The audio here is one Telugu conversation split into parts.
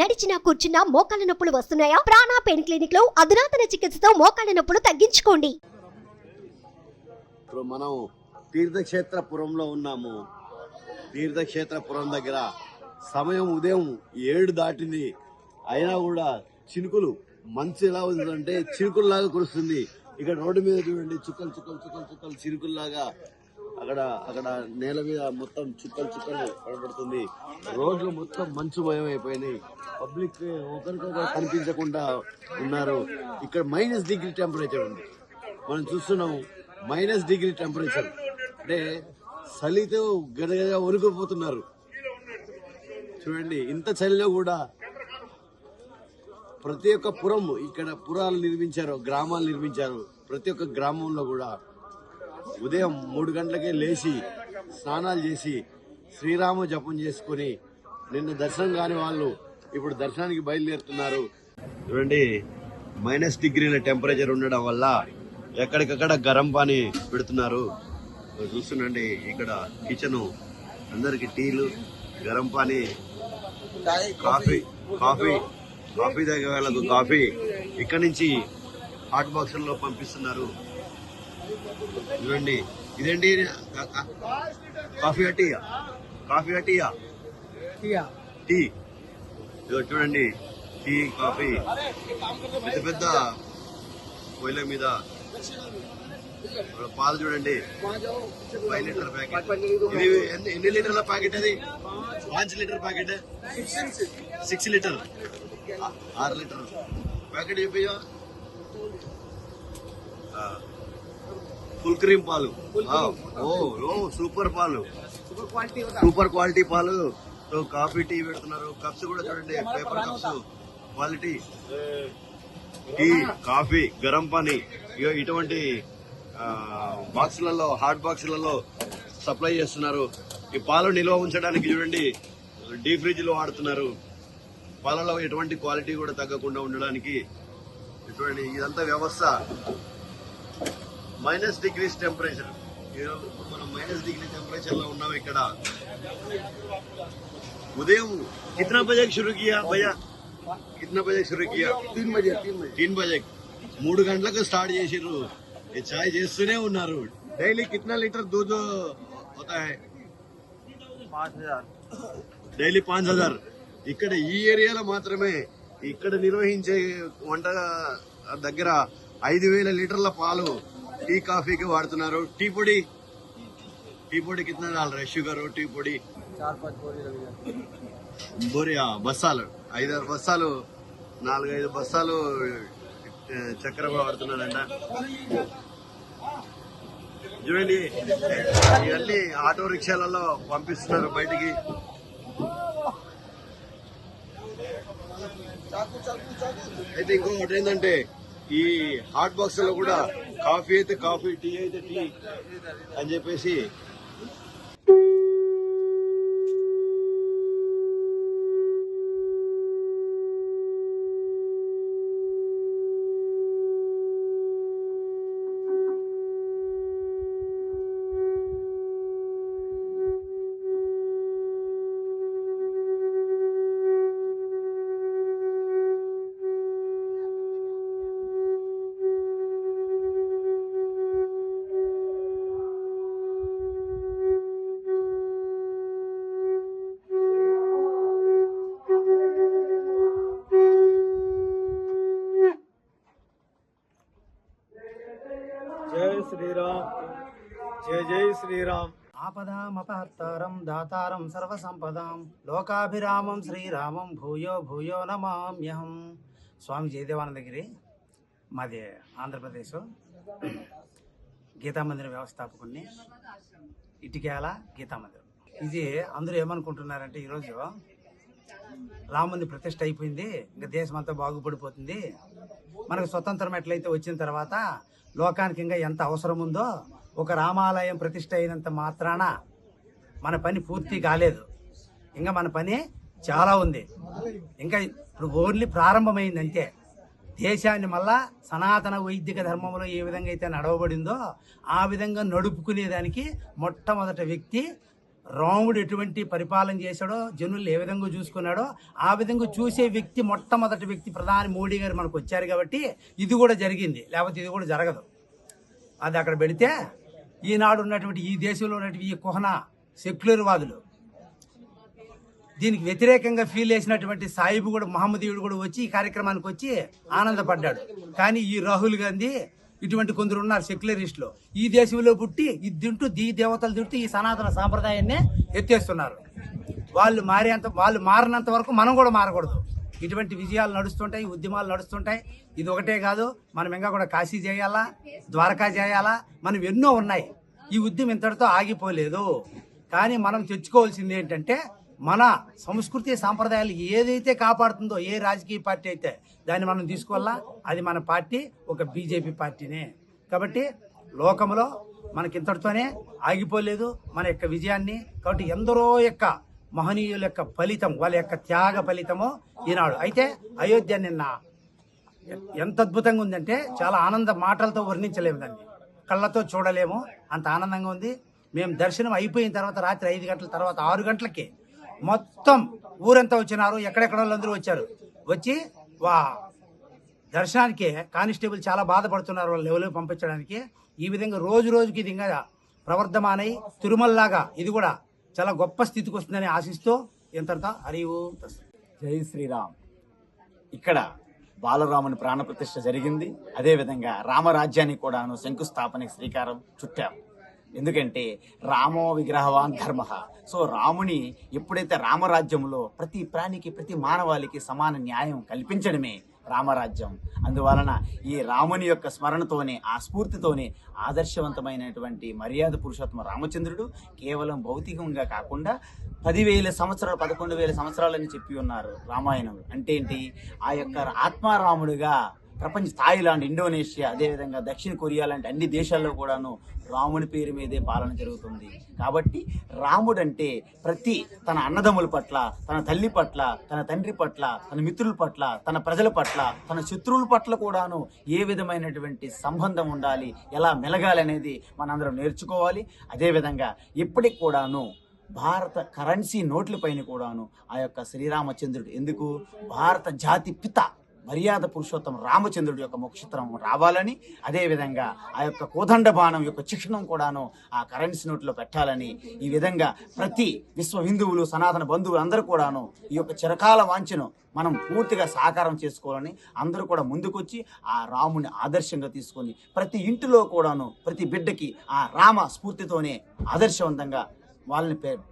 నడిచినా కూర్చున్నా మోకాళ్ళ నొప్పులు వస్తున్నాయా? ప్రాణా పెయిన్ క్లినిక్లో అధునాతన చికిత్సతో మోకాళ్ళ నొప్పులు తగ్గించుకోండి. ఇప్పుడు మనం తీర్థక్షేత్రపురంలో ఉన్నాము. తీర్థక్షేత్రపురం దగ్గర సమయం ఉదయం ఏడు దాటింది. అయినా కూడా చినుకులు మంచు ఎలా ఉందంటే చినుకుల్లాగా కురుస్తుంది. ఇక్కడ రోడ్డు మీద చూడండి చుక్కలు చుక్కలు చుక్కలు చుక్కలు చినుకుల్లాగా అక్కడ అక్కడ నేల మీద మొత్తం చుక్కలు చుక్కలు కనబడుతుంది రోడ్లు మొత్తం మంచుమయం అయిపోయినాయి పబ్లిక్ ఒకరికొకరు కనిపించకుండా ఉన్నారు. ఇక్కడ మైనస్ డిగ్రీ టెంపరేచర్ ఉంది. మనం చూస్తున్నాం మైనస్ డిగ్రీ టెంపరేచర్ అంటే చలితో గదగద వణుకుపోతున్నారు. చూడండి ఇంత చలిలో కూడా ప్రతి ఒక్క పురం ఇక్కడ పురాలు నిర్మించారు గ్రామాలు నిర్మించారు. ప్రతి ఒక్క గ్రామంలో కూడా ఉదయం మూడు గంటలకే లేచి స్నానాలు చేసి శ్రీరామ జపం చేసుకొని నిన్న దర్శనం కాని వాళ్ళు ఇప్పుడు దర్శనానికి బయలుదేరుతున్నారు. చూడండి మైనస్ డిగ్రీల టెంపరేచర్ ఉండడం వల్ల ఎక్కడికక్కడ గరం పానీ పెడుతున్నారు. చూస్తుండండి ఇక్కడ కిచెన్ అందరికి టీలు గరం పానీ కాఫీ కాఫీ కాఫీ దగ్గర వాళ్ళకు కాఫీ. ఇక్కడ నుంచి హాట్ బాక్సుల్లో పంపిస్తున్నారు. చూడండి ఇదేంటి? కా- కా- కాఫీ టీయా? కాఫీ టీయా? టీ. ఇదిగో చూడండి. Tea coffee. పెద్ద పెద్ద పొయ్యిల మీద పాలు చూడండి. Five litre packet. ఇది ఎన్ని ఎన్ని లీటర్ల ప్యాకెట్ అది? పాంచ్ లీటర్ ప్యాకెట్? Six litre. ఆరు లీటర్. ప్యాకెట్ చెప్పయ్యా ఫుల్ క్రీమ్ పాలు. ఆ, ఓ ఓ సూపర్ పాలు. సూపర్ క్వాలిటీ పాలు. సో కాఫీ టీ పెడుతున్నారు. కప్స్ కూడా చూడండి. Paper cups. Quality. Tea coffee garam పానీ. ఇగో ఇటువంటి బాక్సులలో హాట్ బాక్సులలో సప్లై చేస్తున్నారు. ఈ పాలు నిల్వ ఉంచడానికి చూడండి. డీ ఫ్రిడ్జ్లో వాడుతున్నారు. పాలలో ఎటువంటి క్వాలిటీ కూడా తగ్గకుండా ఉండడానికి చూడండి ఇదంతా వ్యవస్థ. Minus degrees temperature. ఈరోజు మనం మైనస్ డిగ్రీ టెంపరేచర్లో ఉన్నాం ఇక్కడ. ఉదయం कितना बजे షురు కియా भैया कितना बजे शुरू కియా तीन बजे. మూడు గంటలకు స్టార్ట్ చేసిర్రు. చాయ్ చేస్తూనే ఉన్నారు. డైలీ కిట్నా లీటర్ దూద్ హోతా డైలీ పాంచ్ హజార్. ఇక్కడ ఈ ఏరియాలో మాత్రమే ఇక్కడ నిర్వహించే వంట దగ్గర ఐదు వేల లీటర్ల పాలు టీ కాఫీకి వాడుతున్నారు. టీ పొడి? టీ పొడి కింద डाल షుగర్ టీ పొడి? బోరియా బస్సాలు. ఐదారు బస్సాలు నాలుగైదు బస్సాలు చక్కెర వాడుతున్నారంట. చూడండి ఇవన్నీ ఆటో రిక్షాలలో పంపిస్తున్నారు బయటికి. అయితే ఇంకొకటి ఏంటంటే ఈ హాట్ బాక్స్లో కూడా కాఫీ అయితే కాఫీ టీ అయితే టీ అని చెప్పేసి ఆపదామపహర్తారం దాతారం సర్వసంపదాం. లోకాభిరామం శ్రీరామం భూయో భూయో నమామ్యహం. స్వామి జయదేవానందగిరి మాది ఆంధ్రప్రదేశ్. గీతామందిరం వ్యవస్థాపకుడిని ఇటికేల గీతామందిరం ఇది అందరూ ఏమనుకుంటున్నారంటే ఈరోజు రాముని ప్రతిష్ట అయిపోయింది ఇంకా దేశం అంతా బాగుపడిపోతుంది. మనకు స్వతంత్రం ఎట్లయితే వచ్చిన తర్వాత లోకానికి ఇంకా ఎంత అవసరం ఉందో ఒక రామాలయం ప్రతిష్ట అయినంత మాత్రాన మన పని పూర్తి కాలేదు. ఇంకా మన పని చాలా ఉంది. ఇంకా ఇప్పుడు ఓన్లీ ప్రారంభమైంది అంతే దేశాన్ని మళ్ళా సనాతన వైదిక ధర్మంలో ఏ విధంగా అయితే నడవబడిందో ఆ విధంగా నడుపుకునేదానికి మొట్టమొదటి వ్యక్తి రాముడు ఎటువంటి పరిపాలన చేశాడో జనులు ఏ విధంగా చూసుకున్నాడో ఆ విధంగా చూసే వ్యక్తి మొట్టమొదటి వ్యక్తి ప్రధాని మోడీ గారు మనకు వచ్చారు కాబట్టి ఇది కూడా జరిగింది. లేకపోతే ఇది కూడా జరగదు. అది అక్కడ పెడితే ఈనాడు ఉన్నటువంటి ఈ దేశంలో ఉన్నటువంటి ఈ కుహన సెక్యులర్ వాదులు దీనికి వ్యతిరేకంగా ఫీల్ చేసినటువంటి సాయిబు కూడా మహమ్మదీయుడు కూడా వచ్చి ఈ కార్యక్రమానికి వచ్చి ఆనందపడ్డాడు. కానీ ఈ రాహుల్ గాంధీ ఇటువంటి కొందరు ఉన్నారు సెక్యులరిస్టులు ఈ దేశంలో పుట్టి ఇది తింటూ ఈ దేవతలు తింటూ ఈ సనాతన సాంప్రదాయాన్ని ఎత్తేస్తున్నారు. వాళ్ళు మారేంత వాళ్ళు మారినంత వరకు మనం కూడా మారకూడదు. ఇటువంటి విజయాలు నడుస్తుంటాయి ఉద్యమాలు నడుస్తుంటాయి. ఇది ఒకటే కాదు మనం ఇంకా కూడా కాశీ చేయాలా ద్వారకా చేయాలా? మనం ఎన్నో ఉన్నాయి. ఈ ఉద్యమం ఇంతటితో ఆగిపోలేదు. కానీ మనం తెచ్చుకోవాల్సింది ఏంటంటే మన సంస్కృతి సాంప్రదాయాలు ఏదైతే కాపాడుతుందో ఏ రాజకీయ పార్టీ అయితే దాన్ని మనం తీసుకోవాలా? అది మన పార్టీ ఒక బీజేపీ పార్టీనే. కాబట్టి లోకంలో మనకి ఇంతటితోనే ఆగిపోలేదు. మన యొక్క విజయాన్ని. కాబట్టి ఎందరో యొక్క మహనీయుల యొక్క ఫలితం వాళ్ళ యొక్క త్యాగ ఫలితమో ఈనాడు. అయితే అయోధ్య నిన్న ఎంత అద్భుతంగా ఉందంటే చాలా ఆనంద మాటలతో వర్ణించలేము దాన్ని. కళ్ళతో చూడలేము. అంత ఆనందంగా ఉంది. మేము దర్శనం అయిపోయిన తర్వాత రాత్రి ఐదు గంటల తర్వాత ఆరు గంటలకి మొత్తం ఊరంతా వచ్చినారు. ఎక్కడెక్కడ వాళ్ళందరూ వచ్చారు. వచ్చి వా దర్శనానికి కానిస్టేబుల్ చాలా బాధపడుతున్నారు వాళ్ళ లెవెల్ పంపించడానికి. ఈ విధంగా రోజు రోజుకి ఇది ఇంకా ప్రవర్ధమానై తిరుమలలాగా ఇది కూడా చాలా గొప్ప స్థితికి వస్తుందని ఆశిస్తూ ఎంతటితో హరివు జై శ్రీరామ్. ఇక్కడ బాలరాముని ప్రాణప్రతిష్ఠ జరిగింది. అదేవిధంగా రామరాజ్యానికి కూడాను శంకుస్థాపనకి శ్రీకారం చుట్టాం. ఎందుకంటే రామో విగ్రహవాన్ ధర్మ. సో రాముని ఎప్పుడైతే రామరాజ్యంలో ప్రతి ప్రాణికి ప్రతి మానవాళికి సమాన న్యాయం కల్పించడమే రామరాజ్యం. అందువలన ఈ రాముని యొక్క స్మరణతోనే ఆ స్ఫూర్తితోనే ఆదర్శవంతమైనటువంటి మర్యాద పురుషోత్తమ రామచంద్రుడు కేవలం భౌతికంగా కాకుండా పదివేల సంవత్సరాలు పదకొండు వేల సంవత్సరాలని చెప్పి ఉన్నారు రామాయణం. అంటే ఏంటి? ఆ యొక్క ఆత్మారాముడుగా ప్రపంచ థాయిలాండ్ ఇండోనేషియా అదేవిధంగా దక్షిణ కొరియా లాంటి అన్ని దేశాల్లో కూడాను రాముని పేరు మీదే పాలన జరుగుతుంది. కాబట్టి రాముడు అంటే ప్రతి తన అన్నదమ్ముల పట్ల తన తల్లి పట్ల తన తండ్రి పట్ల తన మిత్రుల పట్ల తన ప్రజల పట్ల తన శత్రువుల పట్ల కూడాను ఏ విధమైనటువంటి సంబంధం ఉండాలి ఎలా మెలగాలి అనేది మనందరం నేర్చుకోవాలి. అదేవిధంగా ఇప్పటికి కూడాను భారత కరెన్సీ నోట్లపైన కూడాను ఆ యొక్క శ్రీరామచంద్రుడు ఎందుకు? భారత జాతి పిత మర్యాద పురుషోత్తం రామచంద్రుడి యొక్క ముఖచిత్రం రావాలని అదేవిధంగా ఆ యొక్క కోదండ బాణం యొక్క శిక్షణం కూడాను ఆ కరెన్సీ నోట్లో పెట్టాలని ఈ విధంగా ప్రతి విశ్వ హిందువులు సనాతన బంధువులు అందరూ కూడాను ఈ యొక్క చిరకాల వాంఛను మనం పూర్తిగా సాకారం చేసుకోవాలని అందరూ కూడా ముందుకొచ్చి ఆ రాముని ఆదర్శంగా తీసుకొని ప్రతి ఇంటిలో కూడాను ప్రతి బిడ్డకి ఆ రామ స్ఫూర్తితోనే ఆదర్శవంతంగా వాళ్ళని పేరు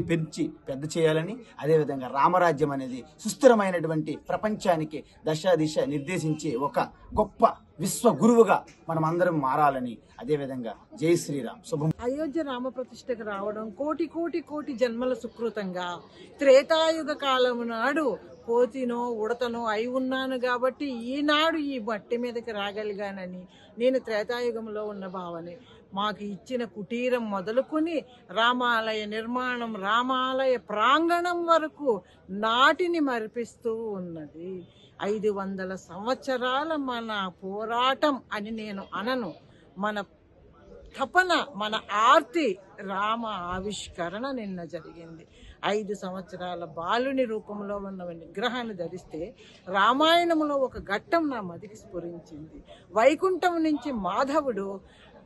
పెంచి పెద్ద చేయాలని అదేవిధంగా రామరాజ్యం అనేది సుస్థిరమైనటువంటి ప్రపంచానికి దశ దిశ నిర్దేశించే ఒక గొప్ప విశ్వ గురువుగా మనం అందరం మారాలని అదేవిధంగా జై శ్రీరామ్. శుభం. అయోధ్య రామ ప్రతిష్టకు రావడం కోటి కోటి కోటి జన్మల సుకృతంగా. త్రేతాయుగ కాలం నాడు కోతినో ఉడతనో అయి ఉన్నాను కాబట్టి ఈనాడు ఈ మట్టి మీదకి రాగలిగానని నేను త్రేతాయుగంలో ఉన్న భావనే. మాకు ఇచ్చిన కుటీరం మొదలుకొని రామాలయ నిర్మాణం రామాలయ ప్రాంగణం వరకు నాటిని మరిపిస్తూ ఉన్నది. ఐదు వందల సంవత్సరాల మన పోరాటం అని నేను అనను. మన తపన మన ఆర్తి రామ ఆవిష్కరణ నిన్న జరిగింది. ఐదు సంవత్సరాల బాలుని రూపంలో ఉన్న విగ్రహాన్ని ధరిస్తే రామాయణంలో ఒక ఘట్టం నా మదికి స్ఫురించింది. వైకుంఠం నుంచి మాధవుడు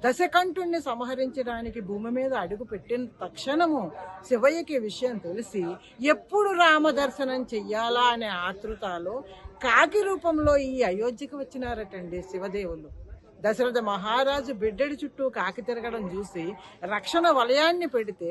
దశకంఠుణ్ణి సంహరించడానికి భూమి మీద అడుగు పెట్టిన తక్షణము శివయ్యకి విషయం తెలిసి ఎప్పుడు రామ దర్శనం చెయ్యాలా అనే ఆతృతలో కాకి రూపంలో ఈ అయోధ్యకు వచ్చినారటండి శివదేవులు. దశరథ మహారాజు బిడ్డడి చుట్టూ కాకి తిరగడం చూసి రక్షణ వలయాన్ని పెడితే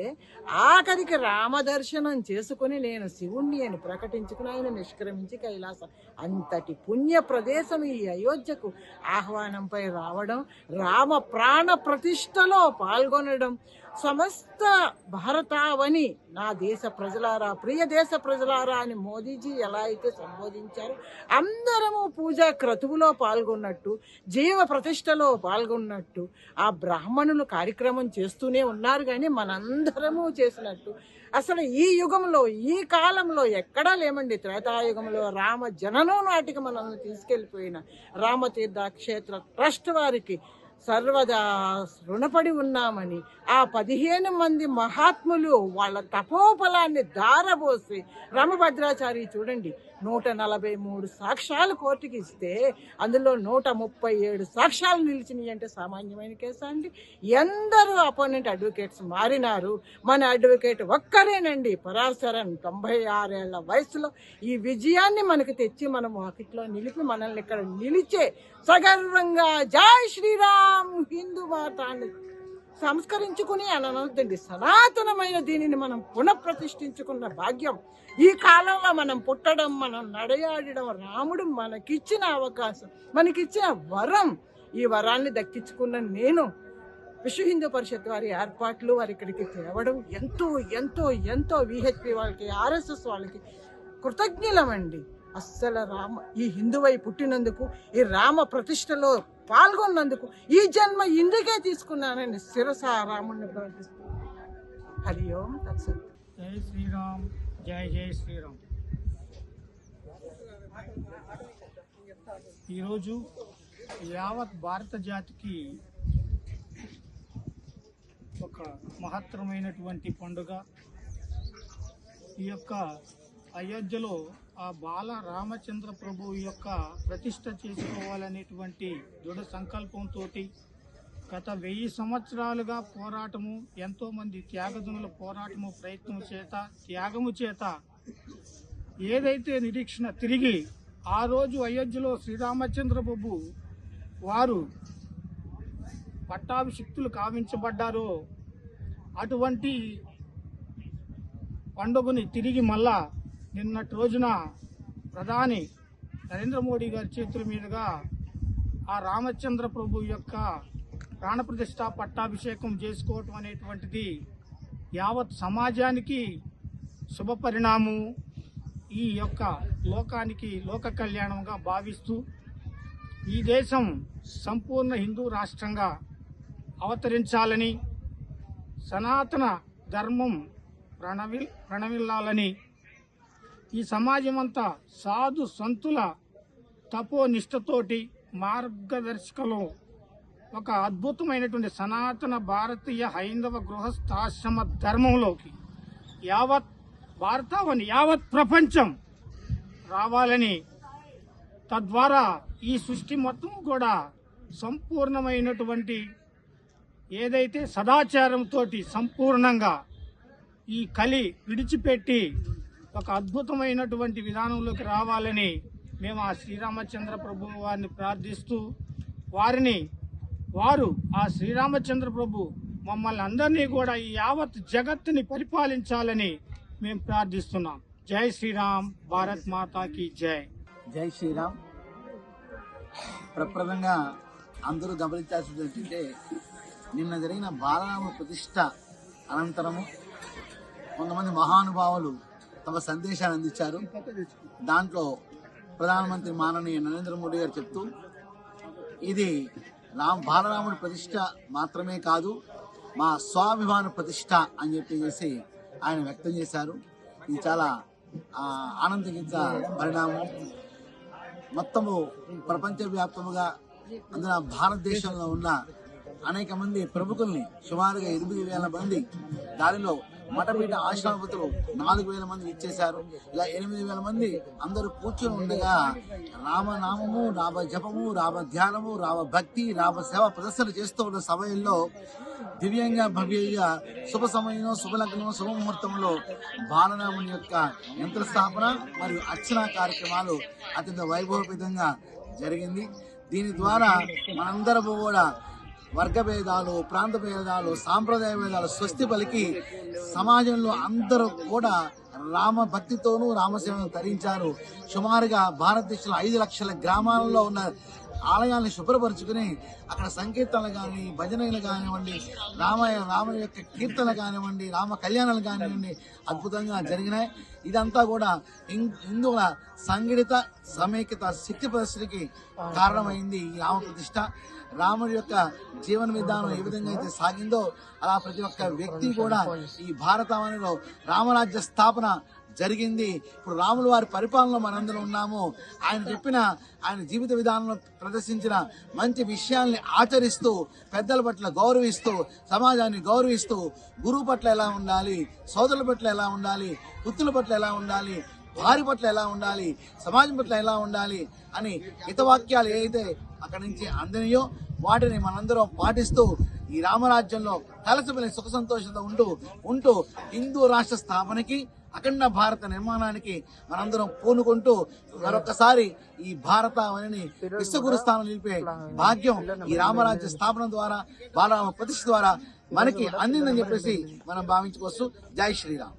ఆఖరికి రామదర్శనం చేసుకుని నేను శివుణ్ణి అని ప్రకటించుకుని ఆయన నిష్క్రమించి కైలాసం అంతటి పుణ్య ప్రదేశం ఈ అయోధ్యకు ఆహ్వానంపై రావడం రామ ప్రాణ ప్రతిష్టలో పాల్గొనడం సమస్త భారతావని నా దేశ ప్రజలారా ప్రియ దేశ ప్రజలారా అని మోదీజీ ఎలా అయితే సంబోధించారో అందరము పూజా క్రతువులో పాల్గొన్నట్టు జీవ ప్రతిష్టలో పాల్గొన్నట్టు ఆ బ్రాహ్మణులు కార్యక్రమం చేస్తూనే ఉన్నారు కానీ మనందరము చేసినట్టు. అసలు ఈ యుగంలో ఈ కాలంలో ఎక్కడా లేమండి త్రేతాయుగంలో రామ జననం నాటికి మనల్ని తీసుకెళ్ళిపోయిన రామతీర్థ క్షేత్ర ట్రస్ట్ వారికి సర్వదా రుణపడి ఉన్నామని ఆ పదిహేను మంది మహాత్ములు వాళ్ళ తపోఫలాన్ని దారబోసి రామభద్రాచారి చూడండి నూట నలభై మూడు సాక్ష్యాలు కోర్టుకి ఇస్తే అందులో నూట ముప్పై ఏడు సాక్ష్యాలు నిలిచినాయి అంటే సామాన్యమైన కేసా అండి? ఎందరూ అపోనెంట్ అడ్వకేట్స్ మారినారు. మన అడ్వకేట్ ఒక్కరేనండి పరాశరన్ తొంభై ఆరేళ్ళ వయసులో ఈ విజయాన్ని మనకు తెచ్చి మన వాకిట్లో నిలిపి మనల్ని ఇక్కడ నిలిచే సగర్వంగా జై శ్రీరామ్! హిందూ మతాన్ని సంస్కరించుకుని అని సనాతనమైన దీనిని మనం పునఃప్రతిష్ఠించుకున్న భాగ్యం. ఈ కాలంలో మనం పుట్టడం మనం నడయాడడం రాముడు మనకిచ్చిన అవకాశం మనకిచ్చిన వరం. ఈ వరాన్ని దక్కించుకున్న నేను విశ్వ హిందూ పరిషత్ వారి ఏర్పాట్లు వారి ఇక్కడికి తేవడం ఎంతో ఎంతో ఎంతో విహెచ్పి వాళ్ళకి ఆర్ఎస్ఎస్ వాళ్ళకి కృతజ్ఞులమండి. అస్సలు రామ ఈ హిందువై పుట్టినందుకు ఈ రామ ప్రతిష్టలో పాల్గొన్నందుకు ఈ జన్మ ఇందుకే తీసుకున్నానని శిరస రాముడిని ప్రార్థిస్తున్నాను హరి ఓం తత్సత్. జై శ్రీరామ్ జై జై శ్రీరామ్. ఈరోజు యావత్ భారత జాతికి ఒక మహత్తరమైనటువంటి పండుగ. ఈ యొక్క అయోధ్యలో ఆ బాల రామచంద్ర ప్రభు యొక్క ప్రతిష్ట చేసుకోవాలనేటువంటి దృఢ సంకల్పంతో గత వెయ్యి సంవత్సరాలుగా పోరాటము ఎంతో మంది త్యాగదునుల పోరాటము ప్రయత్నం చేత త్యాగము చేత ఏదైతే నిరీక్షణ తిరిగి ఆ రోజు అయోధ్యలో శ్రీరామచంద్ర ప్రభు వారు పట్టాభిషిక్తులు కావించబడ్డారో అటువంటి పండుగని తిరిగి మళ్ళా నిన్నటి రోజున ప్రధాని నరేంద్ర మోడీ గారి చేతుల మీదుగా ఆ రామచంద్ర ప్రభు యొక్క ప్రాణప్రతిష్ట పట్టాభిషేకం చేసుకోవటం అనేటువంటిది యావత్ సమాజానికి శుభ పరిణామం ఈ యొక్క లోకానికి లోక కళ్యాణంగా భావిస్తూ ఈ దేశం సంపూర్ణ హిందూ రాష్ట్రంగా అవతరించాలని సనాతన ధర్మం ప్రణవి ప్రణవిల్లాలని ఈ సమాజమంతా సాధు సంతుల తపోనిష్టతోటి మార్గదర్శకలో. ఒక అద్భుతమైనటువంటి సనాతన భారతీయ హైందవ గృహస్థాశ్రమ ధర్మంలోకి యావత్ భారతావని యావత్ ప్రపంచం రావాలని తద్వారా ఈ సృష్టి మొత్తం కూడా సంపూర్ణమైనటువంటి ఏదైతే సదాచారంతో సంపూర్ణంగా ఈ కలి విడిచిపెట్టి ఒక అద్భుతమైనటువంటి విధానంలోకి రావాలని మేము ఆ శ్రీరామచంద్ర ప్రభు వారిని ప్రార్థిస్తూ వారిని వారు ఆ శ్రీరామచంద్ర ప్రభు మమ్మల్ని అందరినీ కూడా ఈ యావత్ జగత్తుని పరిపాలించాలని మేము ప్రార్థిస్తున్నాం. జై శ్రీరామ్ భారత్ మాతాకి జై. జై శ్రీరామ్. ప్రప్రదంగా అందరూ గమనించాల్సింది ఏంటంటే నిన్న జరిగిన బాలరామ ప్రతిష్ట అనంతరము కొంతమంది మహానుభావులు తమ సందేశాన్ని అందించారు. దాంట్లో ప్రధానమంత్రి మాననీయ నరేంద్ర మోడీ గారు చెప్తూ ఇది రామ్ బాలరాముడి ప్రతిష్ట మాత్రమే కాదు మా స్వాభిమాన ప్రతిష్ట అని చెప్పేసి ఆయన వ్యక్తం చేశారు. ఇది చాలా ఆనందగించ పరిణామం. మొత్తము ప్రపంచవ్యాప్తముగా అందున భారతదేశంలో ఉన్న అనేక మంది ప్రముఖుల్ని సుమారుగా ఎనిమిది వేల మంది దానిలో మఠపీఠ ఆశ్రమపతులు నాలుగు వేల మంది ఇచ్చేశారు ఇలా ఎనిమిది వేల మంది అందరూ కూర్చొని ఉండగా రామనామము రామ జపము రామ ధ్యానము రామ భక్తి రామ సేవ ప్రదర్శన చేస్తూ ఉన్న సమయంలో దివ్యంగా భవ్యంగా శుభ సమయంలో శుభలగ్నం శుభముహూర్తంలో బాలరాముని యొక్క యంత్ర స్థాపన మరియు అర్చనా కార్యక్రమాలు అత్యంత వైభవపేతంగా జరిగింది. దీని ద్వారా మనందరము కూడా వర్గ భేదాలు ప్రాంత భేదాలు సాంప్రదాయ భేదాలు స్వస్తి పలికి సమాజంలో అందరూ కూడా రామ భక్తితోనూ రామసేవను తరించారు సుమారుగా భారతదేశంలో ఐదు లక్షల గ్రామాలలో ఉన్న ఆలయాన్ని శుభ్రపరుచుకుని అక్కడ సంకీర్తనలు కానీ భజనలు కానివ్వండి రామాయ రాముని యొక్క కీర్తనలు కానివ్వండి రామ కళ్యాణాలు కానివ్వండి అద్భుతంగా జరిగినాయి. ఇదంతా కూడా హిం- హిందువుల సంఘటిత సమైక్యత శక్తి ప్రదర్శనకి కారణమైంది ఈ రామ ప్రతిష్ట. రాముడి యొక్క జీవన విధానం ఏ విధంగా అయితే సాగిందో అలా ప్రతి ఒక్క వ్యక్తి కూడా ఈ భారతావనిలో రామరాజ్య స్థాపన జరిగింది. ఇప్పుడు రాముల వారి పరిపాలనలో మనందరం ఉన్నాము. ఆయన చెప్పిన ఆయన జీవిత విధానంలో ప్రదర్శించిన మంచి విషయాల్ని ఆచరిస్తూ పెద్దల పట్ల గౌరవిస్తూ సమాజాన్ని గౌరవిస్తూ గురువు పట్ల ఎలా ఉండాలి సోదరుల పట్ల ఎలా ఉండాలి పుత్రుల పట్ల ఎలా ఉండాలి వారి పట్ల ఎలా ఉండాలి సమాజం పట్ల ఎలా ఉండాలి అని హితవాక్యాలు ఏదైతే అక్కడి నుంచి అందినయో వాటిని మనందరం పాటిస్తూ ఈ రామరాజ్యంలో కలసపల్లి సుఖ సంతోషంతో ఉంటూ ఉంటూ హిందూ రాష్ట్ర స్థాపనకి అఖండ భారత నిర్మాణానికి మనందరం పూనుకుంటూ మరొకసారి ఈ భారతావనిని విశ్వగురు స్థానం నిలిపే భాగ్యం ఈ రామరాజ్య స్థాపన ద్వారా బాలరామ ప్రతిష్ఠ ద్వారా మనకి అందిందని చెప్పేసి మనం భావించుకోవచ్చు. జై శ్రీరామ్.